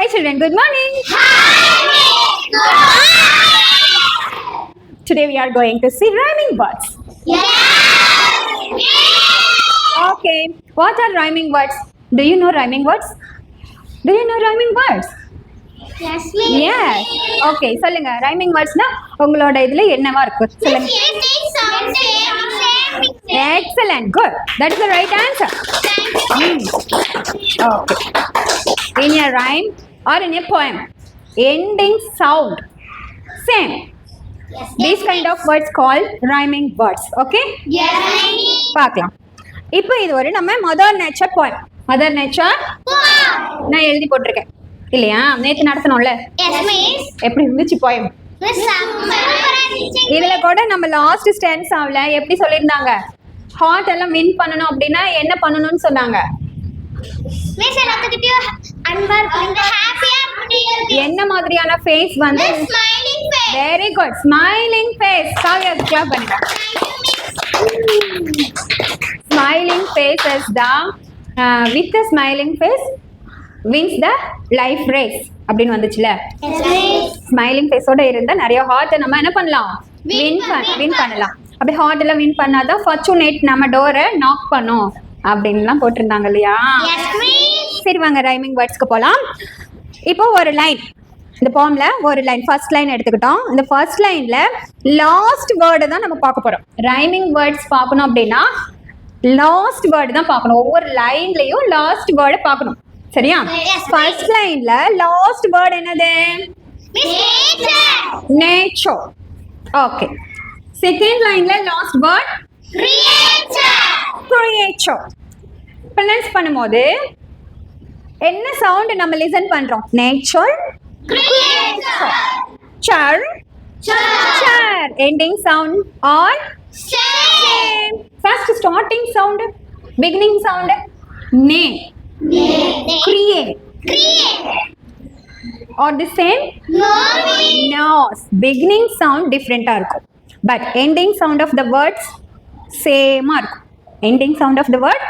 Hi children, good morning. Today we are going to see rhyming words. Okay, what are rhyming words? Do you know rhyming words? Do you know rhyming words? Yes, Yes. Okay, சொல்லுங்க rhyming wordsனா உங்களோட இதுல என்னவா இருக்கு சொல்லுங்க Excellent, good. That is the right answer. Hmm. Okay. In a rhyme Or in a poem, ending sound. Same. These kind of words called rhyming words. Okay? பார்க்கலாம். இப்போ இது ஒரு நம்ம mother nature poem. Mother nature நான் எழுதி போட்டிருக்கேன். இல்லையா? நேத்து நடத்தணும்ல எப்படி இருந்துச்சு poem? இதுல கூட நம்ம லாஸ்ட் ஸ்டென்ஸ் ஆகல. எப்படி சொல்லியிருந்தாங்க? ஹார்ட் எல்லாம் வின் பண்ணணும் அப்படின்னா என்ன பண்ணணும்னு சொன்னாங்க? என்ன மாதிரியான ஃபேஸ் வந்து? Very good smiling face Kavya clap பண்ணுங்க smiling face is the with the smiling face wins the life race அப்படின்னு வந்துச்சுல? ஸ்மைலிங் ஃபேஸோட இருந்தா நிறைய ஹார்ட்டை நம்ம என்ன பண்ணலாம்? வின் வின் பண்ணலாம். அப்படி ஹார்ட் எல்லாம் வின் பண்ணாதான் ஃபார்ச்சுனேட் நம்ம டோரை நாக் பண்ணும். அப்படின்லாம் போட்டிருந்தாங்க இல்லையா? சரி வாங்க ரைமிங் வேர்ட்ஸ்க்கு போகலாம் இப்போ ஒரு லைன் இந்த போம்ல ஒரு லைன் ஃபர்ஸ்ட் லைன் எடுத்துக்கிட்டோம். இந்த ஃபர்ஸ்ட் லைன்ல லாஸ்ட் வேர்டை தான் நம்ம பார்க்க போறோம். ரைமிங் வேர்ட்ஸ் பார்க்கணும் அப்படின்னா லாஸ்ட் வேர்டு தான் பார்க்கணும். ஒவ்வொரு லைன்லயும் லாஸ்ட் வேர்டை பார்க்கணும். சரியா? ஃபர்ஸ்ட் லைன்ல லாஸ்ட் வேர்டு என்னது? நேச்சர் ஓகே செகண்ட் லைன்ல லாஸ்ட் வேர்ட் கிரியேச்சர் ப்ரொனன்ஸ் பண்ணும்போது என்ன சவுண்ட் நம்ம லிசன் பண்றோம்? Nature sir sir ending sound on first starting sound beginning sound nay create are the same nose beginning sound டிஃப்ரெண்ட்டாக இருக்கும். But ending sound of the words சேமாக இருக்கும். Ending sound of the word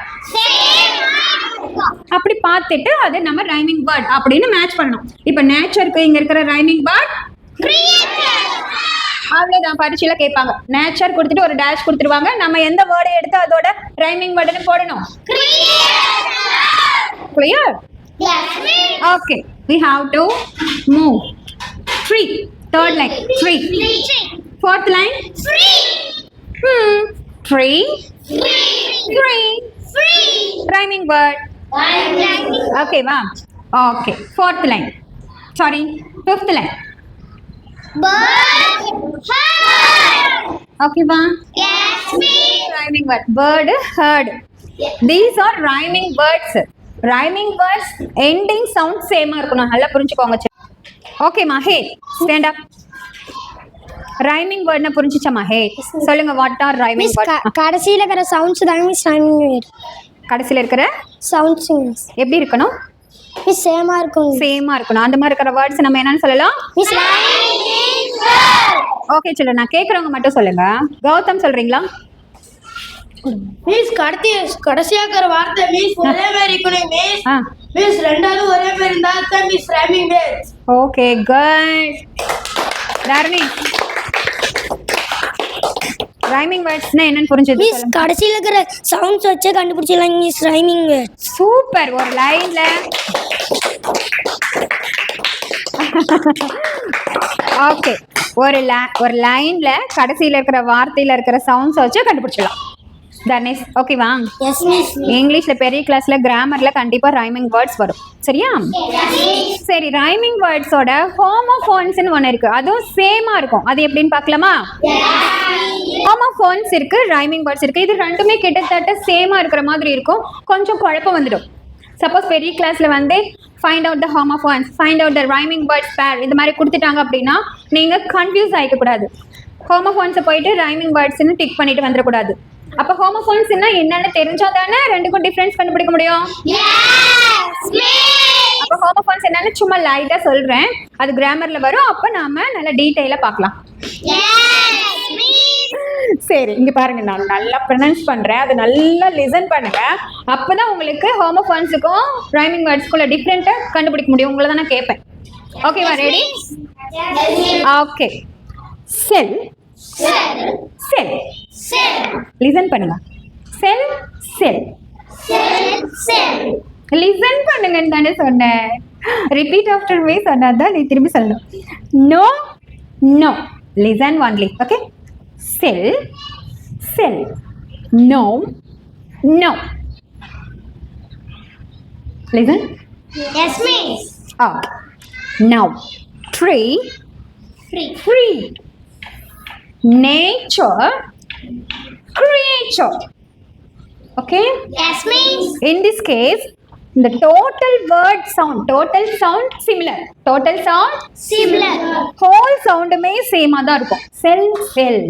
அப்படி பார்த்துட்டு அது நம்ம rhyming word அப்படின்னு match பண்ணணும். இப்போ நேச்சருக்கு இங்க இருக்கிற ரைமிங் வேர்ட் அவ்வளோதான் பரீட்சையில கேட்பாங்க. நேச்சர் கொடுத்துட்டு ஒரு டேஷ் கொடுத்துருவாங்க. நம்ம எந்த வேர்டை எடுத்து அதோட ரைமிங் வேர்டுன்னு போடணும்? Clear okay we have to move. Three. Third line. Three. Fourth line. Hmm. Three three rhyming word okay va okay fourth line sorry fifth line okay va rhyming word bird heard these are rhyming words rhyming words ending sound same இருக்கணும் நல்லா புரிஞ்சுக்கோங்க ஓகேம்மா ஹே stand up rhyming வேர்ட்னா புரிஞ்சுச்சம்மா. ஹே சொல்லுங்க what R rhyming word கடைசியில் இருக்கிற sounds தாங்க miss rhyming கடைசியில் இருக்கிற சவுண்ட்ஸ் எப்படி இருக்கணும்? மிஸ் சேமாக இருக்கும் சேமா இருக்கணும். அந்த மாதிரி இருக்கிற வேர்ட்ஸ் நம்ம என்னன்னு சொல்லலாம்? மிஸ் ஓகே சொல்லு நான் கேட்குறவங்க மட்டும் சொல்லுங்க. கௌதம் சொல்றீங்களா? மிஸ் கடைசி கடைசியா இருக்கிற வார்த்தை மிஸ் ஒரே மாதிரி இருக்கணும் மிஸ் ஆ. மிஸ் ரெண்டாவது ஒரே மாதிரி இருந்தா தான் miss rhyming miss okay good Dharani rhyming வேர்ட்ஸ்னா என்னன்னு புரிஞ்சது மிஸ் கடைசியில் இருக்கிற சவுண்ட்ஸ் வச்சே கண்டுபிடிச்சிடலாம் மிஸ் ரைமிங் சூப்பர் ஒரு லைன்ல ஓகே ஒரு லை ஒரு லைன்ல கடைசியில இருக்கிற வார்த்தையில இருக்கிற சவுண்ட்ஸ் வச்சு கண்டுபிடிச்சிடலாம். தனேஷ் ஓகேவா இங்கிலீஷ்ல பெரிய கிளாஸ்ல கிராமர்ல கண்டிப்பா ரைமிங் வேர்ட்ஸ் வரும். சரியா? சரி ரைமிங் வேர்ட்ஸோட ஹோமோஃபோன்ஸ்னு ஒன்று இருக்கு. அதுவும் சேமா இருக்கும். அது எப்படின்னு பார்க்கலாமா? ஹோமோஃபோன்ஸ் இருக்கு ரைமிங் வேர்ட்ஸ் இருக்கு. இது ரெண்டுமே கிட்டத்தட்ட சேமா இருக்கிற மாதிரி இருக்கும். கொஞ்சம் குழப்பம் வந்துடும். சப்போஸ் பெரிய கிளாஸ்ல வந்து find out the homophones find out the rhyming words pair இந்த மாதிரி கொடுத்துட்டாங்க அப்படின்னா நீங்க கன்ஃபியூஸ் ஆகிக்க கூடாது. ஹோமோஃபோன்ஸை போயிட்டு ரைமிங் வேர்ட்ஸ்னு டிக் பண்ணிட்டு வந்துடக்கூடாது அப்போ ஹோமோஃபோன்ஸ்னா என்னன்னு தெரிஞ்சா தானே ரெண்டுக்கும் டிஃப்ரென்ஸ் கண்டுபிடிக்க முடியும்? அப்போ ஹோமோஃபோன்ஸ் என்னன்னு சும்மா லைட்டா சொல்றேன். அது கிராமர்ல வரும். அப்போ நாம நல்ல டீட்டெயிலா பார்க்கலாம். சரி இங்க பாருங்க. நான் நல்லா ப்ரொனவுன்ஸ் பண்றேன். அதை நல்லா லிசன் பண்ணுங்க. அப்பதான் உங்களுக்கு ஹோமோஃபான்ஸுக்கும் ரைமிங் வேர்ட்ஸ்க்குள்ள டிஃப்ரெண்ட்டை கண்டுபிடிக்க முடியும். உங்களை தான் நான் கேட்பேன். ஓகேவா ready okay cell sell listen பண்ணுங்க. Cell sell. லிசன் பண்ணுங்கன்னு தானே சொன்னேன். ரிப்பீட் ஆஃப்டர் மீ சொன்னதான் நீ திரும்பி சொல்லணும். No no listen only okay cell sell no no listen Yes, miss. Okay now tree Free. Free nature creature. Okay? Yes, miss. in this case the total word sound total sound similar. Total sound Similar. whole சவுண்டுமே சேமா தான் இருக்கும். செல் cell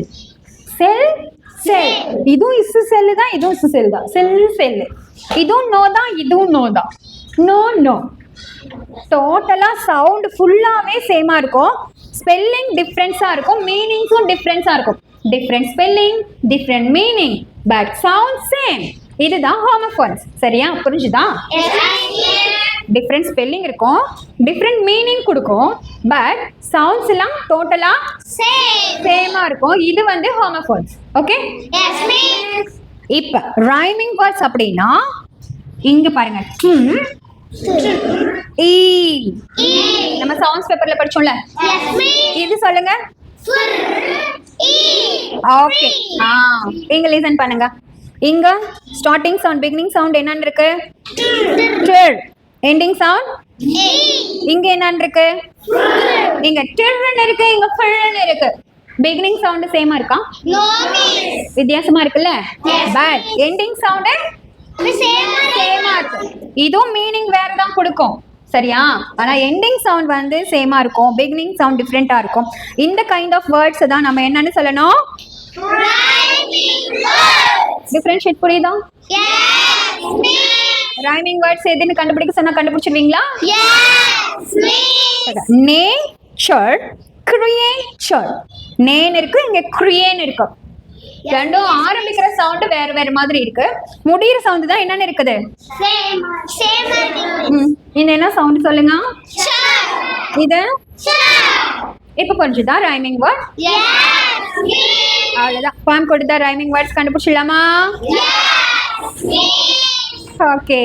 cell செல் இதுவும் இசு செல் தான் இதுவும் இசு செல் தான். செல் செல் இதுவும் no தான் இதுவும் நோ தான். நோ நோ டோட்டலாக சவுண்ட் ஃபுல்லாகவே சேமாக இருக்கும். ஸ்பெல்லிங் டிஃப்ரென்ஸாக இருக்கும் மீனிங்ஸும் டிஃப்ரென்ஸாக இருக்கும். Different spelling different meaning but sound same இதுதான் ஹோமோஃபோன்ஸ் சரியா? புரிஞ்சுதா? டிஃப்ரெண்ட் ஸ்பெல்லிங் இருக்கும் டிஃப்ரெண்ட் மீனிங் கொடுக்கும் பட் சவுண்ட்ஸ் எல்லாம் டோட்டலாக சேமா சேமாக இருக்கும். இது வந்து ஹோமோஃபோன்ஸ் ஓகே இப்போ ரைமிங் வேர்ட்ஸ் அப்படின்னா இங்க பாருங்க ம், ஈ E. நம்ம சவுண்ட்ஸ் பேப்பர்ல படிச்சோம்ல. இது சொல்லுங்க. Fur. E. ஓகே ஆ இங்க லிசன் பண்ணுங்க. இங்க ஸ்டார்டிங் சவுண்ட் பிகினிங் சவுண்ட் என்னன்னு இருக்கு? Ending sound E. இங்க என்னன்னு இருக்கு? இங்க டிர்ன்னு இருக்கு இங்க ஃபில்ன்னு இருக்கு. பிகினிங் சவுண்ட் சேமா இருக்கா. வித்தியாசமா இருக்குல்ல. பட் எண்டிங் சவுண்ட் இதுவும் மீனிங் வேற தான் கொடுக்கும். சரியா? ஆனா எண்டிங் சவுண்ட் வந்து சேமா இருக்கும். பிகினிங் சவுண்ட் டிஃப்ரெண்டா இருக்கும். இந்த கைண்ட் ஆஃப் வேர்ட்ஸ் தான் நம்ம என்னன்னு சொல்லணும்? Rhyming டிஃபரன்ஷியேட் புரியுதா? ரைமிங் வேர்ட்ஸ் எதுன்னு கண்டுபிடிக்க சொன்னா கண்டுபிடிச்சிருவீங்களா? நேச்சர் கிரியேச்சர் நேன் இருக்கு இங்க கிரியேன் இருக்கு. ரெண்டும் ஆரம்பிக்கிற சவுண்ட் வேற வேற மாதிரி இருக்கு. முடியிற சவுண்ட் தான் என்னன்னு இருக்குது? இது என்ன சவுண்ட் சொல்லுங்க. இது. இப்போ புரிஞ்சுதா ரைமிங் வேர்ட். அவ்வளோதான் பாம் கொடுத்தா ரைமிங் வேர்ட்ஸ் கண்டுபிடிச்சிடலாமா. ஓகே